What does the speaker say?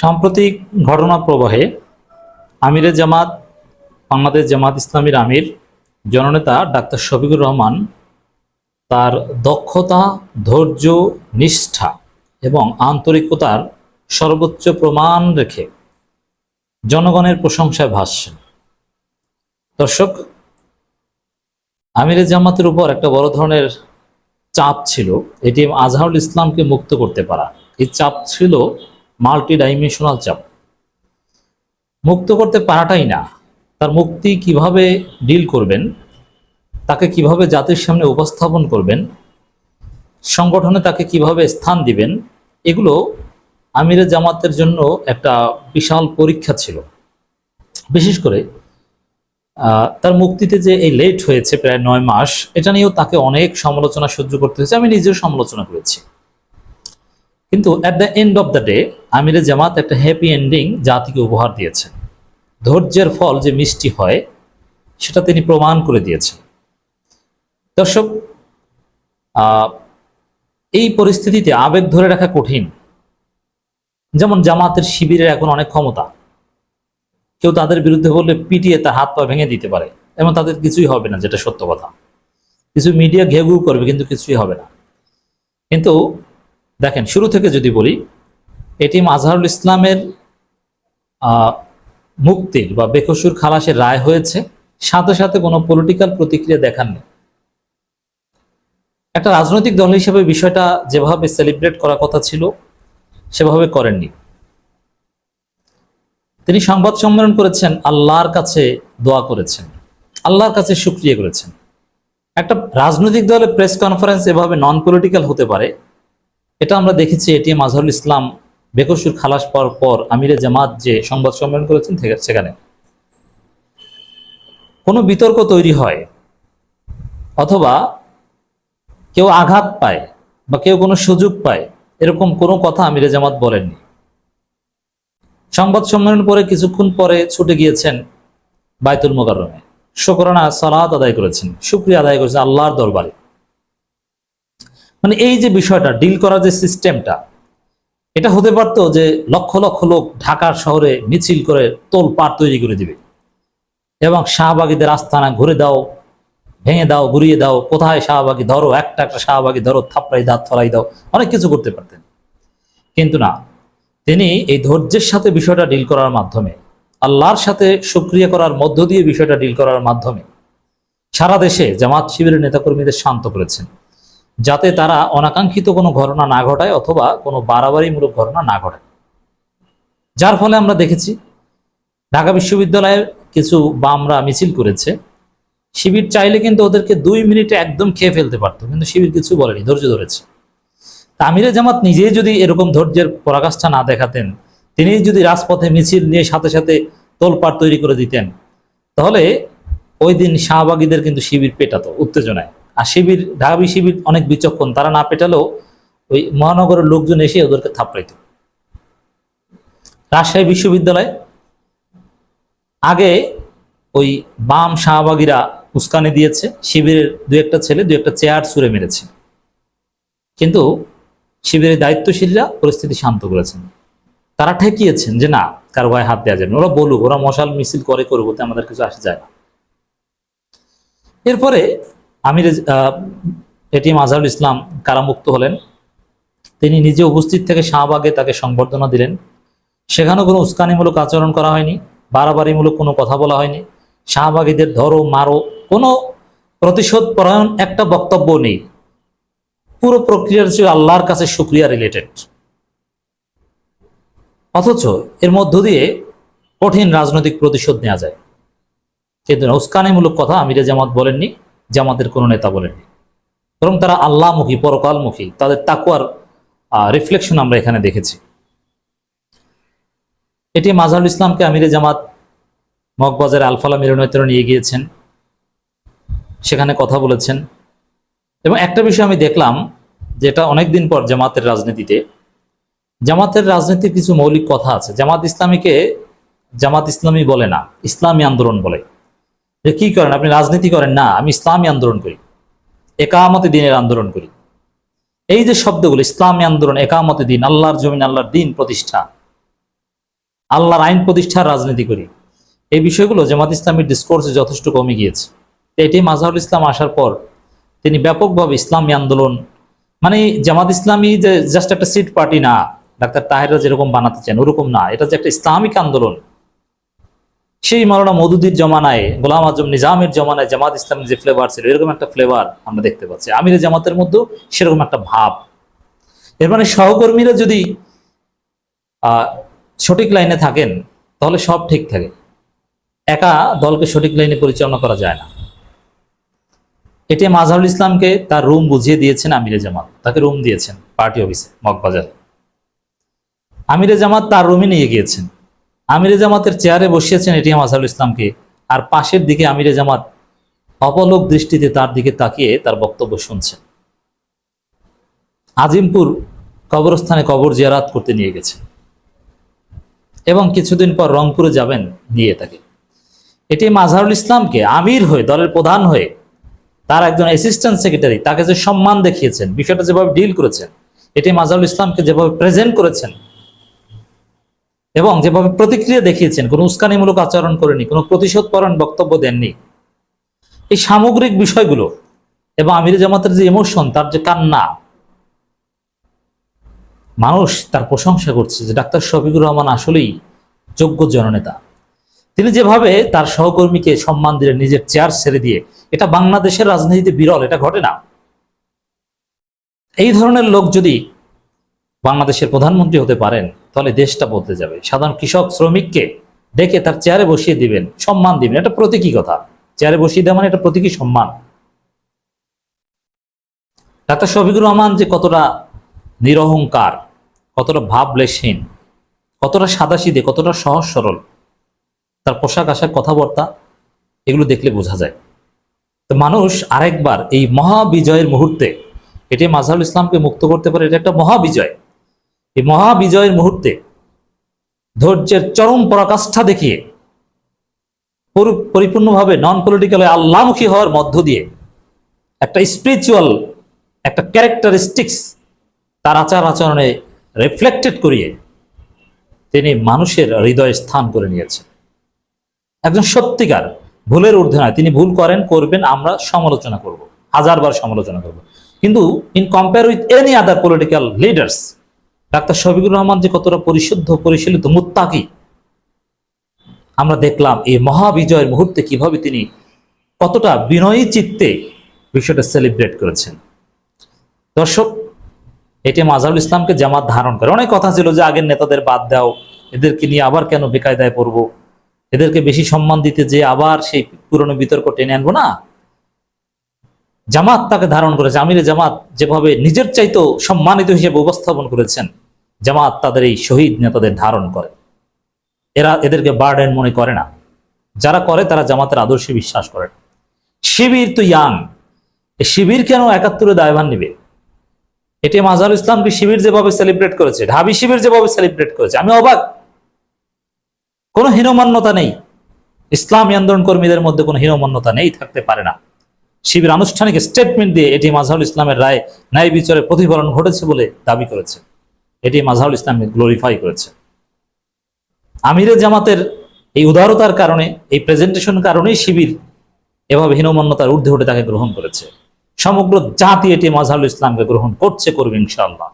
সাম্প্রতিক ঘটনা প্রবাহে আমিরে জামাত, বাংলাদেশ জামাত ইসলামীর আমির, জননেতা ডাক্তার শফিকুর রহমান তার দক্ষতা, ধৈর্য, নিষ্ঠা এবং আন্তরিকতার সর্বোচ্চ প্রমাণ রেখে জনগণের প্রশংসায় ভাসছেন। দর্শক, আমিরে জামাতের উপর একটা বড় ধরনের চাপ ছিল। এটি আজহারুল ইসলামকে মুক্ত করতে পারা। এই চাপ ছিল মাল্টি ডাইমেনশনাল চাপ। মুক্ত করতে পারাটাই না, তার মুক্তি কীভাবে ডিল করবেন, তাকে কীভাবে জাতির সামনে উপস্থাপন করবেন, সংগঠনে তাকে কীভাবে স্থান দিবেন, এগুলো আমিরে জামাতের জন্য একটা বিশাল পরীক্ষা ছিল। বিশেষ করে তার মুক্তিতে যে এই লেট হয়েছে প্রায় নয় মাস, এটা নিয়েও তাকে অনেক সমালোচনা সহ্য করতে হয়েছে। আমি নিজেও সমালোচনা করেছি। কিন্তু at the end of the day আমিরে জামাত একটা হ্যাপি এন্ডিং জাতিকে উপহার দিয়েছেন ধৈর্যের ফল যে মিষ্টি হয়, সেটা তিনি প্রমাণ করে দিয়েছেন। দর্শক এই পরিস্থিতিতে আবেগ ধরে রাখা কঠিন। যেমন জামাতের শিবিরের এখন অনেক ক্ষমতা। কেউ তাদের বিরুদ্ধে বললে পিটিয়ে তার হাত পা ভেঙে দিতে পারে। এবং তাদের কিছুই হবে না, যেটা সত্য কথা। কিছু মিডিয়া ঘেঘু করবে, কিন্তু কিছুই হবে না। কিন্তু দেখেন, শুরু থেকে যদি বলি এটি মাজহারুল ইসলামের মুক্তির বা বেকসুর খালাসের রায় হয়েছে। সাথে সাথে কোনো পলিটিক্যাল প্রতিক্রিয়া দেখাননি। একটা রাজনৈতিক দল হিসেবে বিষয়টা যেভাবে সেলিব্রেট করার কথা ছিল, সেভাবে করেননি। তিনি সংবাদ সম্মেলন করেছেন, আল্লাহর কাছে দোয়া করেছেন, আল্লাহর কাছে সুক্রিয়া করেছেন। একটা রাজনৈতিক দলের প্রেস কনফারেন্স এভাবে নন পলিটিক্যাল হতে পারে, এটা আমরা দেখেছি, এটি মাজহারুল ইসলাম বেকসুর খালাস পাওয়ার পর আমিরে জামাত যে সংবাদ সম্মেলন করেছেন সেখানে। কোনো বিতর্ক তৈরি হয়, অথবা কেউ আঘাত পায় বা কেউ কোনো সুযোগ পায়, এরকম কোনো কথা আমিরে জামাত বলেননি। সংবাদ সম্মেলন পরে কিছুক্ষণ পরে ছুটে গিয়েছেন বাইতুল মোকাররমে। শুকরানা সালাত আদায় করেছেন, শুক্রিয়া আদায় করেছেন আল্লাহর দরবারে। মানে এই যে বিষয়টা ডিল করার যে সিস্টেমটা এটা হতে পারতো যে লক্ষ লক্ষ লোক ঢাকার শহরে মিছিল করে তোল পার তৈরি করে দিবে। এবং শাহবাগীদের আস্থানা ঘুরে দাও, ভেঙে দাও ঘুরিয়ে দাও, কোথায় শাহবাগী ধরো, একটা একটা শাহবাগী ধরো, থাপড়াই দাঁত ফলাই দাও, অনেক কিছু করতে পারতেন। কিন্তু না, তিনি এই ধৈর্যের সাথে বিষয়টা ডিল করার মাধ্যমে, আল্লাহর সাথে সক্রিয় করার মধ্য দিয়ে বিষয়টা ডিল করার মাধ্যমে সারা দেশে জামাত শিবিরের নেতাকর্মীদের শান্ত করেছেন। যাতে তারা অনাকাঙ্ক্ষিত কোনো ঘটনা না ঘটায় অথবা কোনো বাড়াবাড়িমূলক ঘটনা না ঘটায়। যার ফলে আমরা দেখেছি, ঢাকা বিশ্ববিদ্যালয়ে কিছু বামরা মিছিল করেছে। শিবির চাইলে কিন্তু ওদেরকে দুই মিনিটে একদম খেয়ে ফেলতে পারতো, কিন্তু শিবির কিছু বলেনি, ধৈর্য ধরেছে। তা আমিরে জামাত নিজেই যদি এরকম ধৈর্যের পরাকাষ্ঠা না দেখাতেন, তিনি যদি রাজপথে মিছিল নিয়ে সাথে সাথে তোলপাড় তৈরি করে দিতেন, তাহলে ওই দিন শাহবাগীদের কিন্তু শিবির পেটাতো, উত্তেজনায়। আর শিবির, ঢাবি শিবির অনেক বিচক্ষণ। তারা না পেটালেও ওই মহানগরের লোকজন এসে ওদেরকে থাপড়াইত। রাজশাহী বিশ্ববিদ্যালয় আগে ওই বাম শাহবাগীরা উস্কানি দিয়েছে, শিবিরের দু একটা ছেলে, দু একটা চেয়ার ছুঁড়ে মেরেছে। কিন্তু শিবিরের দায়িত্বশীলরা পরিস্থিতি শান্ত করেছেন। তারা ঠেকিয়েছেন যে না, কারও গায়ে হাত দেওয়া যাবে ওরা বলুক, ওরা মশাল মিছিল করে ওতে আমাদের কিছু আসে যায় না। এরপরে আমির এটিএম আজহারুল ইসলাম কারামুক্ত হলেন। তিনি নিজে উপস্থিত থেকে শাহবাগে তাকে সংবর্ধনা দিলেন। সেখানেও কোনো উস্কানিমূলক আচরণ করা হয়নি, বাড়াবাড়িমূলক কোনো কথা বলা হয়নি। শাহবাগীদের ধরো, মারো, কোনো প্রতিশোধ পরায়ণ একটা বক্তব্য নেই। পুরো প্রক্রিয়ার ছিল আল্লাহর কাছে সুক্রিয়া রিলেটেড অথচ এর মধ্য দিয়ে কঠিন রাজনৈতিক প্রতিশোধ নেওয়া যায়। কিন্তু উস্কানিমূলক কথা আমিরে জামাত বলেননি। জামাতের কোনো নেতা বলেনি বরং তারা আল্লাহমুখী, পরকালমুখী, তাদের তাকুয়ার রিফ্লেকশন আমরা এখানে দেখেছি। এটি মাজহারুল ইসলামকে আমিরে জামাত মগবাজার আলফালা মিলনায়তনে নিয়ে গিয়েছেন। সেখানে কথা বলেছেন। এবং একটা বিষয় আমি দেখলাম, যেটা অনেকদিন পর জামাতের রাজনীতিতে, জামাতের রাজনীতির কিছু মৌলিক কথা আছে। জামাত ইসলামীকে জামাত ইসলামী বলে না, ইসলামী আন্দোলন বলে। যে কি করেন? আপনি রাজনীতি করেন? না, আমি ইসলামী আন্দোলন করি। একামতে দিনের আন্দোলন করি। এই যে শব্দগুলো, ইসলামী আন্দোলন, একামতে দিন, আল্লাহর জমিন, আল্লাহর দিন প্রতিষ্ঠা। আল্লাহর আইন প্রতিষ্ঠার রাজনীতি করি। এই বিষয়গুলো জামাত ইসলামের ডিসকোর্সে যথেষ্ট কমে গিয়েছে। এটি মাজহারুল ইসলাম আসার পর তিনি ব্যাপকভাবে ইসলামী আন্দোলন মানে জামাত ইসলামী যে জাস্ট একটা সিট পার্টি না, ডাক্তার তাহেরা যেরকম বানাতে চান, ওরকম না। এটা যে একটা ইসলামিক আন্দোলন সেই মাওলানা মধুদির জমানায়, গোলাম আজম নিজামের জমানায় জামাত ইসলামের যে ফ্লেভার ছিল, এরকম একটা ফ্লেভার আমরা দেখতে পাচ্ছি। আমির জামাতের মধ্যেও সেরকম একটা ভাব। এর মানে সহকর্মীরা যদি সঠিক লাইনে থাকেন, তাহলে সব ঠিক থাকে। একা দলকে সঠিক লাইনে পরিচালনা করা যায় না। এটি মাজহারুল ইসলামকে তার রুম বুঝিয়ে দিয়েছেন আমিরে জামাত। তাকে রুম দিয়েছেন পার্টি অফিসে, মগবাজার। আমিরে জামাত তার রুমে নিয়ে গিয়েছেন। আমিরে জামাতের চেয়ারে বসিয়েছেন এটি মাজহারুল ইসলামকে। আর পাশের দিকে আমিরে জামাত অপলোক দৃষ্টিতে তার দিকে তাকিয়ে তার বক্তব্য শুনছেন আজিমপুর কবরস্থানে কবর জিয়ারাত করতে নিয়ে গেছে। এবং কিছুদিন পর রংপুরে যাবেন নিয়ে তাকে। এটি মাজহারুল ইসলামকে আমির হয়ে, দলের প্রধান হয়ে তার একজন অ্যাসিস্ট্যান্ট সেক্রেটারি তাকে যে সম্মান দেখিয়েছেন, বিষয়টা যেভাবে ডিল করেছেন এটি মাজহারুল ইসলামকে যেভাবে প্রেজেন্ট করেছেন এবং যেভাবে প্রতিক্রিয়া দেখিয়েছেন, কোনো উস্কানিমূলক আচরণ করেনি, কোনো প্রতিশোধপরণ বক্তব্য দেননি। এই সামগ্রিক বিষয়গুলো এবং আমির জামাতের যে ইমোশন তার যে কান্না, মানুষ তার প্রশংসা করছে যে ডাক্তার শফিকুর রহমান আসলেই যোগ্য জননেতা। তিনি যেভাবে তার সহকর্মীকে সম্মান দিলেন, নিজের চেয়ার ছেড়ে দিয়ে, এটা বাংলাদেশের রাজনীতিতে বিরল, এটা ঘটে না। এই ধরনের লোক যদি বাংলাদেশের প্রধানমন্ত্রী হতে পারেন, তাহলে দেশটা বদলে যাবে। সাধারণ কৃষক, শ্রমিককে ডেকে তার চেয়ারে বসিয়ে দিবেন, সম্মান দিবেন। এটা প্রতীকী কথা। চেয়ারে বসিয়ে দেওয়া মানে এটা প্রতীকী সম্মান। ডাক্তার শফিকুর রহমান যে কতটা নিরহংকার, কতটা ভাবলেশহীন, কতটা সাদাসিদে কতটা সহজ সরল, তার পোশাক আশাক কথাবার্তা, এগুলো দেখলে বোঝা যায়। তো মানুষ আরেকবার এই মহাবিজয়ের মুহূর্তে, এটি মাজহারুল ইসলামকে মুক্ত করতে পারে, এটা একটা মহাবিজয়। এই মহাবিজয়ের মুহূর্তে ধৈর্যের চরম পরাকাষ্ঠা দেখিয়ে পরিপূর্ণভাবে নন পলিটিক্যাল আল্লামুখী হওয়ার মধ্য দিয়ে একটা স্পিরিচুয়াল একটা ক্যারেক্টারিস্টিক্স তার আচার আচরণে রিফ্লেক্টেড করিয়ে তিনি মানুষের হৃদয়ে স্থান করে নিয়েছেন। একজন সত্যিকার, ভুলের ঊর্ধ্বে নয়। তিনি ভুল করেন, করবেন, আমরা সমালোচনা করব। হাজারবার সমালোচনা করব। কিন্তু in compare with any other political leaders doctor Shafiqur Rahman যে কতটা পরিশুদ্ধ, পরিশীলিত, মুত্তাকি। আমরা দেখলাম এই মহাবিজয়ের মুহূর্তে কীভাবে তিনি কতটা বিনয়ী চিত্তে বিষয়টা সেলিব্রেট করেছেন। দর্শক, এটি মাজহারুল ইসলামকে জামাত ধারণ করে। অনেক কথা ছিল যে আগের নেতাদের বাদ দাও, এদেরকে নিয়ে আবার কেন বেকায়দায় পড়ব? এদেরকে বেশি সম্মান দিতে যে আবার সেই পুরনো বিতর্ক টেনে আনব না? জামাত তাকে ধারণ করেছে। আমিরে জামাত যেভাবে নিজের চাইতো সম্মানিত হিসেবে উপস্থাপন করেছেন জামাত তাদের এই শহীদ নেতাদের ধারণ করে। এরা এদেরকে বার্ডেন মনে করে না। যারা করে, তারা জামাতের আদর্শে বিশ্বাস করে না। শিবির তো ইয়াং। শিবির কেন একাত্তরে দায়ভার নিবে? এটি মাজহারুল ইসলামকে শিবির যেভাবে সেলিব্রেট করেছে, ঢাবি শিবির যেভাবে সেলিব্রেট করেছে, আমি অবাক। কোনো হীনমান্যতা নেই। ইসলামী আন্দোলন কর্মীদের মধ্যে কোনো হীনমান্যতা নেই, থাকতে পারে না। শিবির আনুষ্ঠানিক স্টেটমেন্ট দিয়ে এটি মাজহারুল ইসলামের রায় ন্যায় বিচারে প্রতিফলন ঘটেছে বলে দাবি করেছে। এটি মাজহারুল ইসলামকে গ্লোরিফাই করেছে। আমিরে জামাতের এই উদারতার কারণে, এই প্রেজেন্টেশন কারণেই শিবির এভাবে হীনমন্যতার ঊর্ধ্বে উঠে তাকে গ্রহণ করেছে। সমগ্র জাতি এটি মাজহারুল ইসলামকে গ্রহণ করছে, করবে ইনশাআল্লাহ।